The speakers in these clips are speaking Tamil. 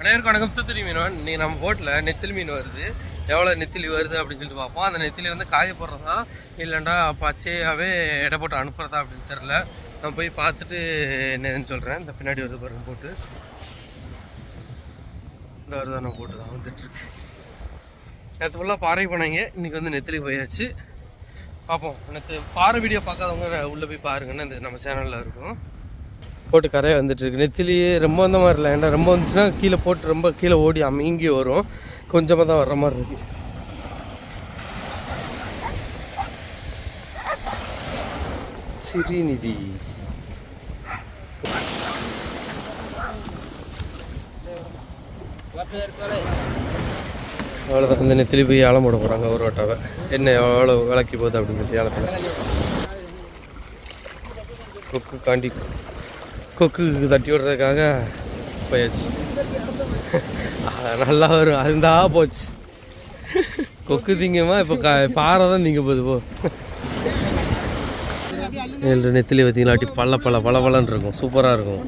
அனைவருக்கும் வணக்கம். தூத்துக்குடி மீனவன். இன்றைக்கி நம்ம போட்டில் நெத்திலி மீன் வருது. எவ்வளோ நெத்திலி வருது அப்படின்னு சொல்லிட்டு பார்ப்போம். அந்த நெத்திலி வந்து காய போடுறதா இல்லைண்டா பச்சையாகவே எடை போட்டு அனுப்புகிறதா அப்படின்னு தெரில நான் போய் பார்த்துட்டு என்னன்னு சொல்கிறேன் இந்த பின்னாடி வருது பாருங்க போட்டு இந்த வருதா நான் போட்டு தான் வந்துட்டுருக்கு. நேற்று ஃபுல்லாக பாறை போனாங்க. இன்றைக்கி வந்து நெத்திலி போயாச்சு. பார்ப்போம். நேற்று பாறை வீடியோ பார்க்காதவங்க உள்ளே போய் பாருங்கன்னு இந்த நம்ம சேனலில் இருக்கும். போட்டு கரையை வந்துட்டுருக்கு. நெத்திலேயே ரொம்ப அந்த மாதிரி இல்லை. ஏன்னா ரொம்ப வந்துச்சுன்னா கீழே போட்டு ரொம்ப கீழே ஓடி அமீங்கி வரும். கொஞ்சமாக தான் வர்ற மாதிரி இருக்கு. சிறிநிதி. அவ்வளோதான் இந்த நெத்திலி போய் ஆழம் போட போகிறாங்க ஒரு வட்டாவை. என்ன எவ்வளோ விளக்கி போகுது அப்படின்னு சொல்லி ஆழத்தில். கொக்கு காண்டி கொக்கு தட்டி விடுறதுக்காக போயாச்சு. நல்லா வரும். அதுந்தா போச்சு. கொக்கு திங்கமா இப்போ கா பாறை தான் திங்க போகுது போ. ஏழு நெத்திலே பார்த்தீங்களா அட்டி பல்ல பல பல பலன்னு இருக்கும். சூப்பராக இருக்கும்.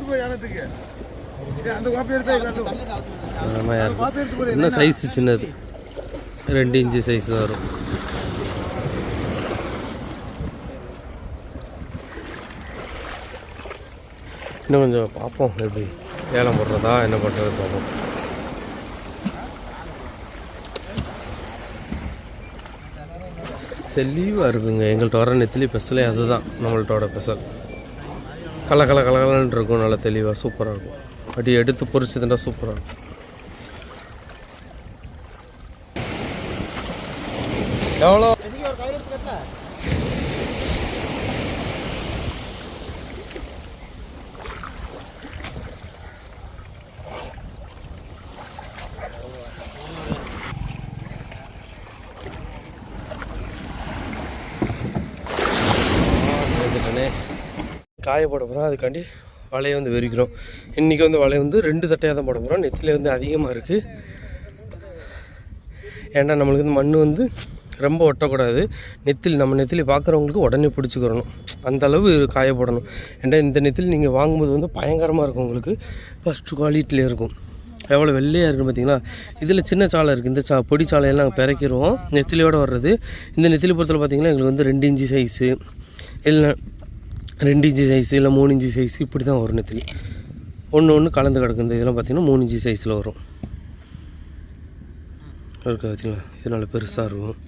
செமையா இருக்கும் இன்னும் சைஸ் சின்னது? ரெண்டு இன்ச்சு சைஸ் தான் வரும். இன்னும் கொஞ்சம் பார்ப்போம் எப்படி ஏலம் போடுறதா என்ன பண்ணுறது பார்ப்போம். தெளிவாக இருக்குங்க. எங்கள்கிட்ட வர நெத்திலி பெசலே அதுதான் நம்மள்ட்டோட பெசல். கல கல கலகலன்னு இருக்கும் நல்லா தெளிவாக சூப்பராக இருக்கும். அப்படி எடுத்து பொறிச்சதுன்னா சூப்பராக இருக்கும். எவ்வளோ? காய போட போகிறோம் அதுக்காண்டி வலையை வந்து வெறிக்கிறோம். இன்றைக்கி வந்து வலையை வந்து ரெண்டு தட்டையாக தான் போட போகிறோம் நெத்திலே வந்து அதிகமாக இருக்குது ஏன்டா நம்மளுக்கு வந்து மண் வந்து ரொம்ப ஒட்டக்கூடாது. நெத்திலி நம்ம நெத்திலி பார்க்குறவங்களுக்கு உடனே பிடிச்சிக்கிறணும். அந்த அளவு காய போடணும் ஏன்டா இந்த நெத்திலி நீங்கள் வாங்கும்போது வந்து பயங்கரமாக இருக்கும் உங்களுக்கு. ஃபஸ்ட்டு குவாலிட்டியில் இருக்கும். எவ்வளோ வெள்ளையாக இருக்குது பார்த்தீங்களா இதில் சின்ன சாலை இருக்குது இந்த சா பொடி சாலையெல்லாம் நாங்கள் பிறக்கிடுவோம் நெத்திலியோடு வர்றது. இந்த நெத்திலி பொறுத்தல பார்த்தீங்கன்னா எங்களுக்கு வந்து ரெண்டு இன்ச்சு சைஸு இல்லை ரெண்டு இன்ச்சு சைஸு இல்லை மூணு இன்ச்சு சைஸு இப்படி தான் வரும் நெத்திலி. ஒன்று ஒன்று கலந்து கிடக்கு இந்த இதெல்லாம் பார்த்தீங்கன்னா மூணு இன்ச்சு சைஸில் வரும். இருக்கு பார்த்தீங்களா இது நல்லா பெருசாக இருக்கும்.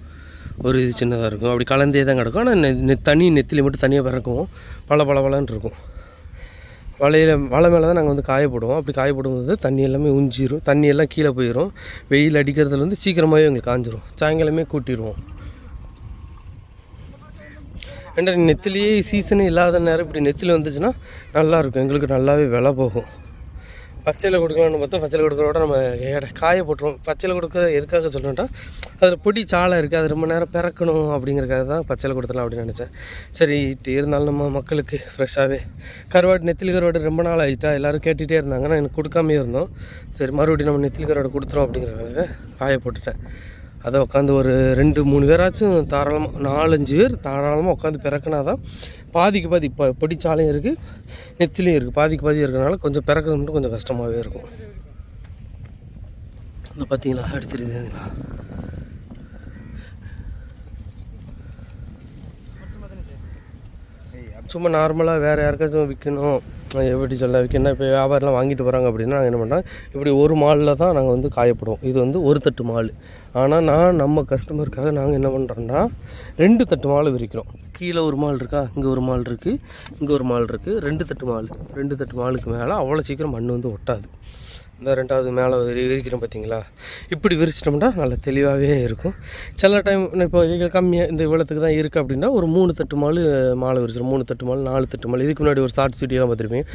ஒரு இது சின்னதாக இருக்கும். அப்படி கலந்தே தான் கிடக்கும். ஆனால் தனி நெத்திலி மட்டும் தனியாக பிறக்கும். பல பல பலன்னு இருக்கும். வலையில் வலை மேலே தான் நாங்கள் வந்து காய போடுவோம். அப்படி காய போடும்போது தண்ணி எல்லாமே உஞ்சிரும். தண்ணி எல்லாம் கீழே போயிடும் வெயில் அடிக்கிறதுல வந்து சீக்கிரமாகவே எங்களுக்கு காஞ்சிரும். சாயங்காலமே கூட்டிடுவோம் ஏன்டா நெத்திலேயே சீசனே இல்லாத நேரம் இப்படி நெத்தில் வந்துச்சுன்னா நல்லா இருக்கும் எங்களுக்கு நல்லாவே விலை போகும். பச்சையில் கொடுக்கலாம்னு பார்த்தா பச்சையில் கொடுக்குறோட நம்ம காய போட்டுருவோம். பச்சையில் கொடுக்க எதுக்காக சொல்லணும்ட்டா அதில் பொடி சாலை இருக்குது அது ரொம்ப நேரம் பிறக்கணும் அப்படிங்கிறக்காக தான் பச்சையில் கொடுத்துடலாம் அப்படின்னு நினச்சேன். சரி இட்டு இருந்தாலும் நம்ம மக்களுக்கு ஃப்ரெஷ்ஷாகவே கருவாடு நெத்திலி கருவாடு ரொம்ப நாள் ஆகிட்டா எல்லோரும் கேட்டுகிட்டே இருந்தாங்க நான் எனக்கு கொடுக்காமே இருந்தோம். சரி மறுபடியும் நம்ம நெத்திலி கருவாடு கொடுத்துரும் அப்படிங்கிறக்காக காய போட்டுட்டேன். அதை உட்காந்து ஒரு ரெண்டு மூணு பேராச்சும் தாராளமாக நாலஞ்சு பேர் தாராளமாக உட்காந்து பிறக்கினா தான் பாதிக்கு பாதி இப்போ பிடிச்சாலையும் இருக்குது நெத்திலையும் இருக்குது பாதிக்கு பாதி இருக்கிறனால கொஞ்சம் பிறக்கிறது மட்டும் கொஞ்சம் கஷ்டமாகவே இருக்கும். இந்த பார்த்தீங்களா? எடுத்துருந்தீங்களா சும்மா நார்மலாக வேறு யாருக்காச்சும் விற்கணும் எப்படி சொல்ல என்ன இப்போ வியாபாரம்லாம் வாங்கிட்டு போகிறாங்க அப்படின்னா நாங்கள் என்ன பண்ணுறோம் இப்படி ஒரு மாலில் தான் நாங்கள் வந்து காயப்படுவோம். இது வந்து ஒரு தட்டு மால். ஆனால் நான் நம்ம கஸ்டமருக்காக நாங்கள் என்ன பண்ணுறோன்னா ரெண்டு தட்டு மாலை விரிக்கிறோம். கீழே ஒரு மால் இருக்கா? இங்கே ஒரு மால் இருக்குது இங்கே ஒரு மால் இருக்குது ரெண்டு தட்டு மால். ரெண்டு தட்டு மாலுக்கு மேலே அவ்வளோ சீக்கிரம் மண் வந்து ஒட்டாது. இந்த ரெண்டாவது மேலே விரி விரிக்கிறோம் பார்த்தீங்களா? இப்படி விரிச்சிட்டோம்னா நல்லா தெளிவாகவே இருக்கும். சில டைம் இப்போ இது கம்மியாக இந்த இவ்வளோத்துக்கு தான் இருக்குது அப்படின்னா ஒரு மூணு தட்டு மாலு மாலை விரிச்சிடும் மூணு தட்டு மாலு நாலு தட்டு மால். இதுக்கு முன்னாடி ஒரு ஷார்ட் வீடியோலாம் பார்த்துருப்பீங்க.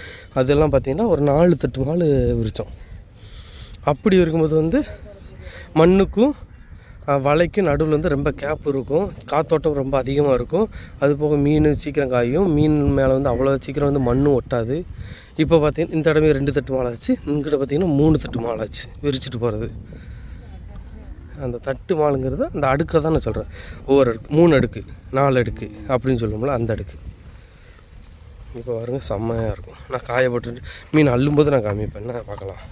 அதெல்லாம் பார்த்தீங்கன்னா ஒரு நாலு தட்டு மால் விரித்தோம் அப்படி இருக்கும்போது வந்து மண்ணுக்கும் வலைக்கும் நடுவில் வந்து ரொம்ப கேப் இருக்கும். காத்தோட்டம் ரொம்ப அதிகமாக இருக்கும். அது போக மீன் சீக்கிரம் காயும். மீன் மேலே வந்து அவ்வளோ சீக்கிரம் வந்து மண்ணும் ஒட்டாது. இப்போ பார்த்தீங்கன்னா இந்த இடமே ரெண்டு தட்டு மாலை ஆச்சு. இங்கிட்ட பார்த்திங்கன்னா மூணு தட்டு மாலை ஆச்சு. விரிச்சிட்டு போகிறது அந்த தட்டு மாலுங்கிறது அந்த அடுக்கை தான் நான் சொல்கிறேன் ஒவ்வொரு அடுக்கு. மூணு அடுக்கு. நாலு அடுக்கு அப்படின்னு சொல்லுவோம்ல அந்த அடுக்கு. இப்போ பாருங்கள் செம்மையாக இருக்கும். நான் காயப்பட்டு மீன் அள்ளும்போது நான் காமிப்பேன். என்ன பார்க்கலாம்.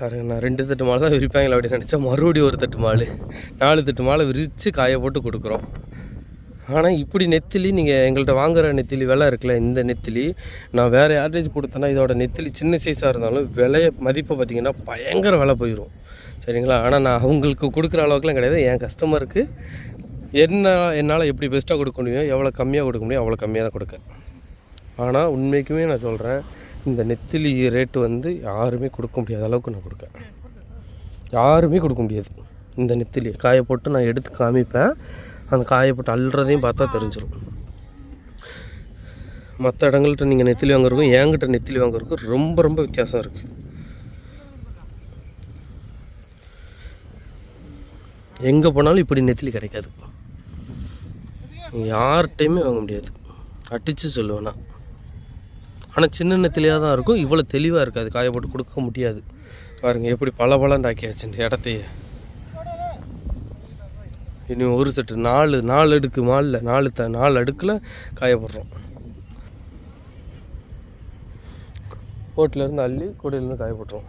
பாருங்க நான் ரெண்டு தட்டு மாலை தான் விரிப்பாங்களா அப்படின்னு நினச்சா மறுபடியும் ஒரு தட்டு மாலை நாலு தட்டு மாலை விரித்து காய போட்டு கொடுக்குறோம். ஆனால் இப்படி நெத்திலி நீங்கள் எங்கள்கிட்ட வாங்குற நெத்திலி விலை இருக்குல்ல இந்த நெத்திலி நான் வேறு யார்டேஜ் கொடுத்தேன்னா இதோட நெத்திலி சின்ன சைஸாக இருந்தாலும் விலையை மதிப்பை பார்த்தீங்கன்னா பயங்கர விலை போயிடும் சரிங்களா? ஆனால் நான் அவங்களுக்கு கொடுக்குற அளவுக்குலாம் கிடையாது. என் கஸ்டமருக்கு என்ன என்னால் எப்படி பெஸ்ட்டாக கொடுக்க முடியும் எவ்வளோ கம்மியாக கொடுக்க முடியும் அவ்வளோ கம்மியாக தான் கொடுக்க. ஆனால் உண்மைக்குமே நான் சொல்கிறேன் இந்த நெத்திலி ரேட்டு வந்து யாருமே கொடுக்க முடியாத அளவுக்கு நான் கொடுக்கேன். யாருமே கொடுக்க முடியாது. இந்த நெத்திலி காய போட்டு நான் எடுத்து காமிப்பேன். அந்த காயை போட்டு அள்ளுறதையும் பார்த்தா தெரிஞ்சிடும் மற்ற இடங்கள்கிட்ட நீங்கள் நெத்திலி வாங்குறதுக்கும் என்கிட்ட நெத்திலி வாங்குறதுக்கும் ரொம்ப ரொம்ப வித்தியாசம் இருக்குது எங்கே போனாலும் இப்படி நெத்திலி கிடைக்காது. யார்கிட்டையுமே வாங்க முடியாது. அடித்து சொல்லுவேன் நான். ஆனால் சின்ன நெத்திலியாக தான் இருக்கும். இவ்வளோ தெளிவாக இருக்காது காய போட்டு கொடுக்க முடியாது. பாருங்கள் எப்படி பல பலண்டாக்கியாச்சு இந்த இடத்தையே. இனி ஒரு செட்டு நாலு நாலு அடுக்கு மாலில் நாலு த நாலு அடுக்கில் காயப்படுறோம் ஓட்டிலேருந்து அள்ளி கொடியிலேருந்து காயப்படுறோம்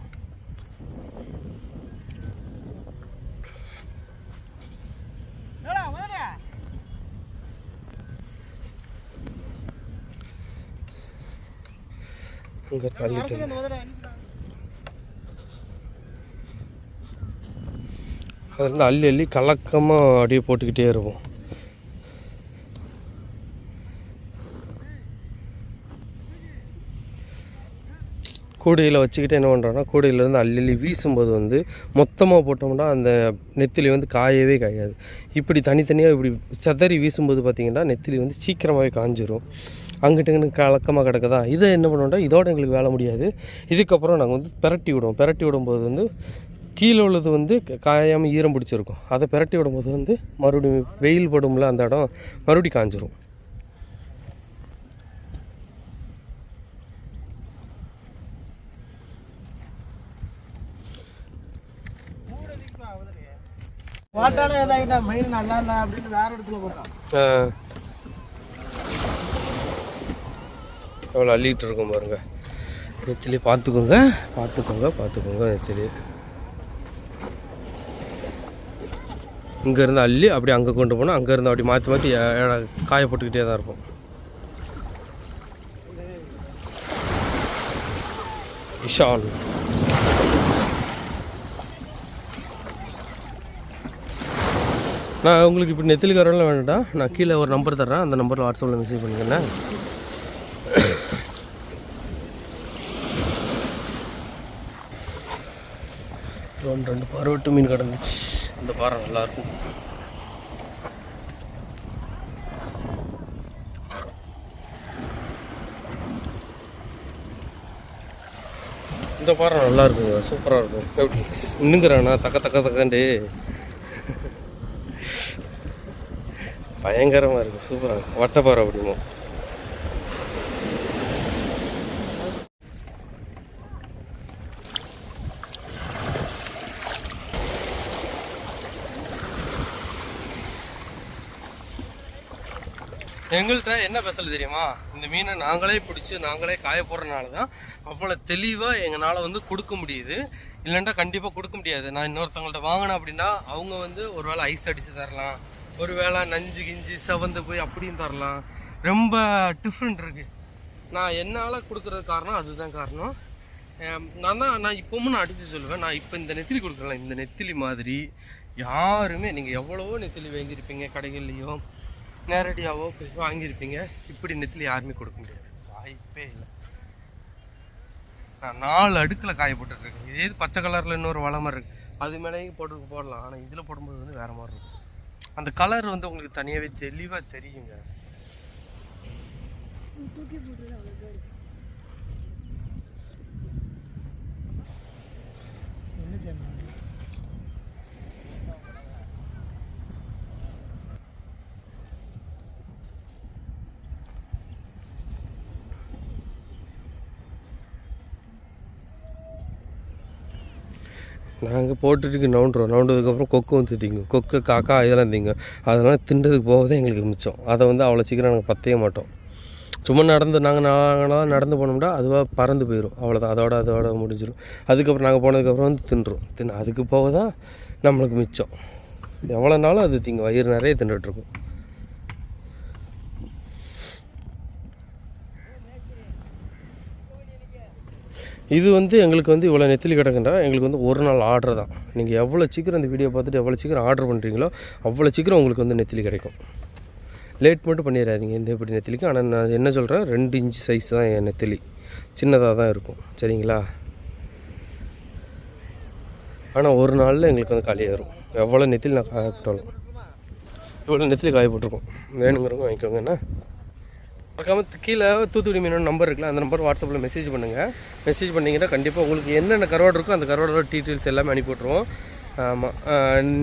அங்கே தள்ளிட்டு அதுலேருந்து அள்ளி அள்ளி கலக்கமாக அப்படியே போட்டுக்கிட்டே இருப்போம். கூடையில் வச்சுக்கிட்டு என்ன பண்ணுறோன்னா கூடையிலேருந்து அள்ளி அள்ளி வீசும்போது வந்து மொத்தமாக போட்டோம்னா அந்த நெத்திலி வந்து காயவே காயாது. இப்படி தனித்தனியாக இப்படி சதறி வீசும்போது பார்த்திங்கன்னா நெத்திலி வந்து சீக்கிரமாகவே காஞ்சிரும். அங்கிட்டு கலக்கமாக கிடக்குதா? இதை என்ன பண்ணுவோம்னா இதோட எங்களுக்கு வேலை முடியாது. இதுக்கப்புறம் நாங்கள் வந்து பெரட்டி விடுவோம். பெரட்டி விடும்போது வந்து கீழே உள்ளது வந்து காயாமல் ஈரம் பிடிச்சிருக்கும். அதை பெரட்டி விடும்போது வந்து மறுபடியும் வெயில் படும்ல அந்த இடம் மறுபடியும் காஞ்சிரும். போட்டாலும் ஏதாயிட்டா மெயின் நல்லா இல்லை அப்படின்னு வேற இடத்துல போட்டான். எவ்வளோ அள்ளிகிட்டு இருக்கும் பாருங்க. நெத்திலி பார்த்துக்கோங்க பார்த்துக்கோங்க பார்த்துக்கோங்க நெத்திலி. இங்கேருந்து அள்ளி அப்படி அங்கே கொண்டு போனால் அங்கேருந்து அப்படி மாற்றி மாற்றி காய போட்டுக்கிட்டே தான் இருப்போம். இஷான் நான் உங்களுக்கு இப்போ நெத்திலிக்காரெல்லாம் வேண்டாம் நான் கீழே ஒரு நம்பர் தர்றேன். அந்த நம்பரில் வாட்ஸ்அப்பில் மெசேஜ் பண்ணிக்கிறேன் ஒன்று ரெண்டு பருவட்டு மீன் கிடந்துச்சு இந்த பாறை நல்லாயிருக்கும் இந்த பாறை நல்லா இருக்குங்க சூப்பராக இருக்கும். எப்படி? இன்னுங்கிறானா தக்க தக்க தக்கண்டு பயங்கரமாக இருக்குது சூப்பராக இருக்கு. வட்டப்பாறை அப்படிமோ. எங்கள்கிட்ட என்ன ஸ்பெஷல் தெரியுமா? இந்த மீனை நாங்களே பிடிச்சி நாங்களே காய போடுறதுனால தான் அவ்வளோ தெளிவாக எங்களால் வந்து கொடுக்க முடியுது. இல்லைன்னா கண்டிப்பாக கொடுக்க முடியாது. நான் இன்னொருத்தவங்கள்ட்ட வாங்கினேன் அப்படின்னா அவங்க வந்து ஒரு வேளை ஐஸ் அடித்து தரலாம். ஒரு வேளை நஞ்சு கிஞ்சி செவந்து போய் அப்படியும் தரலாம். ரொம்ப டிஃப்ரெண்ட் இருக்குது நான் என்னால் கொடுக்குறது காரணம் அதுதான் காரணம். நான் தான் நான் இப்போவும் நான் அடித்து சொல்லுவேன். நான் இப்போ இந்த நெத்திலி கொடுக்குறேன் இந்த நெத்திலி மாதிரி யாருமே நீங்கள் எவ்வளவோ நெத்திலி வாங்கியிருப்பீங்க கடைகள்லையோ நேரடியாகவோ போய் வாங்கியிருப்பீங்க. இப்படி நெத்தில் யாருமே கொடுக்க முடியாது. வாய்ப்பே இல்லை. நான் நாலு அடுக்கில் காய போட்டுருக்கேன். இதே இது பச்சை கலரில் இன்னொரு வள மாதிரி இருக்குது அது மேலேயும் போட்டு போடலாம். ஆனால் இதில் போடும்போது வந்து வேறு மாதிரி இருக்கும். அந்த கலர் வந்து உங்களுக்கு தனியாகவே தெளிவாக தெரியுங்க. என்ன செய்யணும்? நாங்கள் போட்டுட்டு நோண்டுறோம் நவுண்டதுக்கப்புறம் கொக்கு வந்து திங்கும். கொக்கு காக்கா இதெல்லாம் திங்கும். அதனால் தின்றதுக்கு போகவே எங்களுக்கு மிச்சம். அதை வந்து அவ்வளோ சீக்கிரம் நாங்கள் பற்றவே மாட்டோம். சும்மா நடந்து நாங்கள் நாங்களாக நடந்து போனோம்னா அதுவாக பறந்து போயிடும் அவ்வளோதான் அதோட அதோட முடிஞ்சிடும் அதுக்கப்புறம் நாங்கள் போனதுக்கப்புறம் வந்து தின்றும் தின்னு அதுக்கு போக தான் நம்மளுக்கு மிச்சம். எவ்வளோ நாளும் அது திங்க வயிறு நிறைய தின்னுட்ருக்கும் இது வந்து எங்களுக்கு வந்து இவ்வளோ நெத்திலி கிடக்குண்டா எங்களுக்கு வந்து ஒரு நாள் ஆர்டர் தான். நீங்கள் எவ்வளோ சீக்கிரம் இந்த வீடியோ பார்த்துட்டு எவ்வளோ சீக்கிரம் ஆர்டர் பண்ணுறீங்களோ அவ்வளோ சீக்கிரம் உங்களுக்கு வந்து நெத்திலி கிடைக்கும். லேட் மட்டும் பண்ணிடாதீங்க இந்த இப்படி நெத்திலிக்கு. ஆனால் நான் என்ன சொல்கிறேன் ரெண்டு இன்ச் சைஸ் தான் என் நெத்திலி. சின்னதாக தான் இருக்கும். சரிங்களா? ஆனால் ஒரு நாளில் எங்களுக்கு வந்து காலியாயிரும் எவ்வளோ நெத்திலி நான் காயப்பட்டாலும். இவ்வளோ நெத்திலி காய போட்டிருக்கோம் வேணுங்கிறவங்க வாங்கிக்கோங்க மறக்காமல் கீழே தூத்துக்குடி மீனோட நம்பர் இருக்குல்ல அந்த நம்பர் வாட்ஸ்அப்பில் மெசேஜ் பண்ணுங்கள் மெசேஜ் பண்ணிங்கன்னா கண்டிப்பாக உங்களுக்கு என்னென்ன கரோடு இருக்கோ அந்த கரோடோட டீட்டெயில்ஸ் எல்லாமே அனுப்பிவிட்ருவோம் ஆமாம்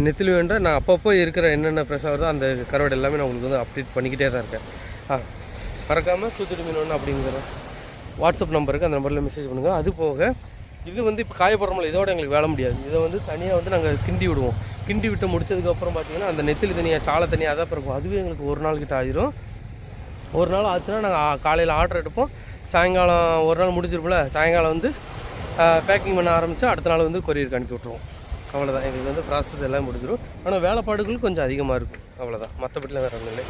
நெத்திலி வேண்டாம் நான் அப்பப்போ இருக்கிற என்னென்ன ஃப்ரெஷ்ஷாக வருதோ அந்த கரோடு எல்லாமே நான் உங்களுக்கு வந்து அப்டேட் பண்ணிக்கிட்டே தான் இருக்கேன். ஆ மறக்காமல் தூத்துக்குடி மீனோன்னு அப்படிங்கிற வாட்ஸ்அப் நம்பருக்கு அந்த நம்பரில் மெசேஜ் பண்ணுங்கள் அது போக இது வந்து இப்போ காயப்படுறோம்ல இதோட எங்களுக்கு வேலை முடியாது. இதை வந்து தனியாக வந்து நாங்கள் கிண்டி விடுவோம். கிண்டி விட்டு முடிச்சதுக்கப்புறம் பார்த்தீங்கன்னா அந்த நெத்திலி தனியாக சாலை தனியாக தான் பிறக்கும். அதுவே எங்களுக்கு ஒரு நாள் கிட்ட ஆயிரும். ஒரு நாள் ஆச்சுன்னா நாங்கள் காலையில் ஆர்டர் எடுப்போம். சாயங்காலம் ஒரு நாள் முடிஞ்சிருப்போம்ல சாயங்காலம் வந்து பேக்கிங் பண்ண ஆரம்பித்தா அடுத்த நாள் வந்து கொரியருக்கு அனுப்பி விட்ருவோம் அவ்வளோதான் எங்களுக்கு வந்து ப்ராசஸ் எல்லாம் முடிஞ்சிடும் ஆனால் வேலைப்பாடுகள் கொஞ்சம் அதிகமாக இருக்கும். அவ்வளோதான் மற்றபடிலாம் வேறு ஒன்றும் இல்லை.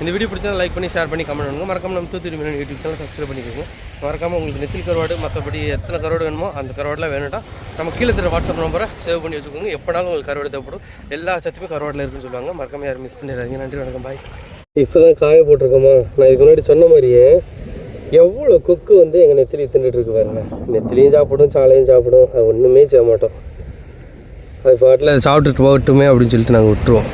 இந்த வீடியோ பிடிச்சா லைக் பண்ணி ஷேர் பண்ணி கமெண்ட் பண்ணுங்க. மறக்காமல் நம்ம தூத்துக்குடி மீன் யூடியூப் சேனல் சப்ஸ்கிரைப் பண்ணிக்கோங்க. மறக்காமல் உங்களுக்கு நெத்தில் கருவாடு மற்றபடி எத்தனை கருவாடு வேணுமோ அந்த கருவாடெலாம் வேணும்டா நம்ம கீழே தர வாட்ஸ்அப் நம்பரை சேவ் பண்ணி வச்சுக்கோங்க. எப்போனாலும் உங்களுக்கு கருவாடு தேவைப்படும். எல்லா சத்துமே கருவாடில் இருக்குன்னு சொல்லுவாங்க. மறக்காமல் யாரும் மிஸ் பண்ணிடுறாங்க நன்றி வணக்கம். பாய் இப்போ தான் காய போட்டிருக்கோமா? நான் இதுக்கு முன்னாடி சொன்ன மாதிரியே எவ்வளோ கொக்கு வந்து எங்கள் நெத்திலி தின்னுட்டு இருக்கு பாருங்க. நெத்திலியும் சாப்பிடும் சாலையும் சாப்பிடும். அது ஒன்றுமே செய்ய மாட்டோம். அது பாட்டில் அதை சாப்பிட்டுட்டு போகட்டுமே அப்படின்னு சொல்லிட்டு நாங்கள் விட்டுருவோம்.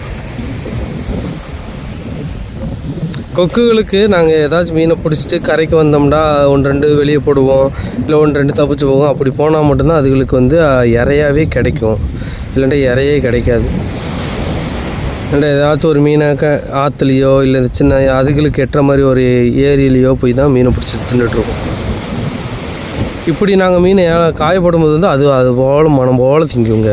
கொக்குகளுக்கு நாங்கள் ஏதாச்சும் மீனை பிடிச்சிட்டு கரைக்கு வந்தோம்னா ஒன்று ரெண்டு வெளியே போடுவோம். இல்லை ஒன்று ரெண்டு தப்பிச்சு போவோம். அப்படி போனால் மட்டும்தான் அதுகளுக்கு வந்து இறையாவே கிடைக்கும். இல்லைன்னா இறையே கிடைக்காது. இல்லை ஏதாச்சும் ஒரு மீனாக்க ஆற்றுலையோ இல்லை இந்த சின்ன அதுகளுக்கு எட்டுற மாதிரி ஒரு ஏரியிலையோ போய் தான் மீனை பிடிச்சி தின்னுட்டுருக்கோம். இப்படி நாங்கள் மீனை காயப்படும் போது வந்து அது அது போல் மனம் போல் திங்குங்க.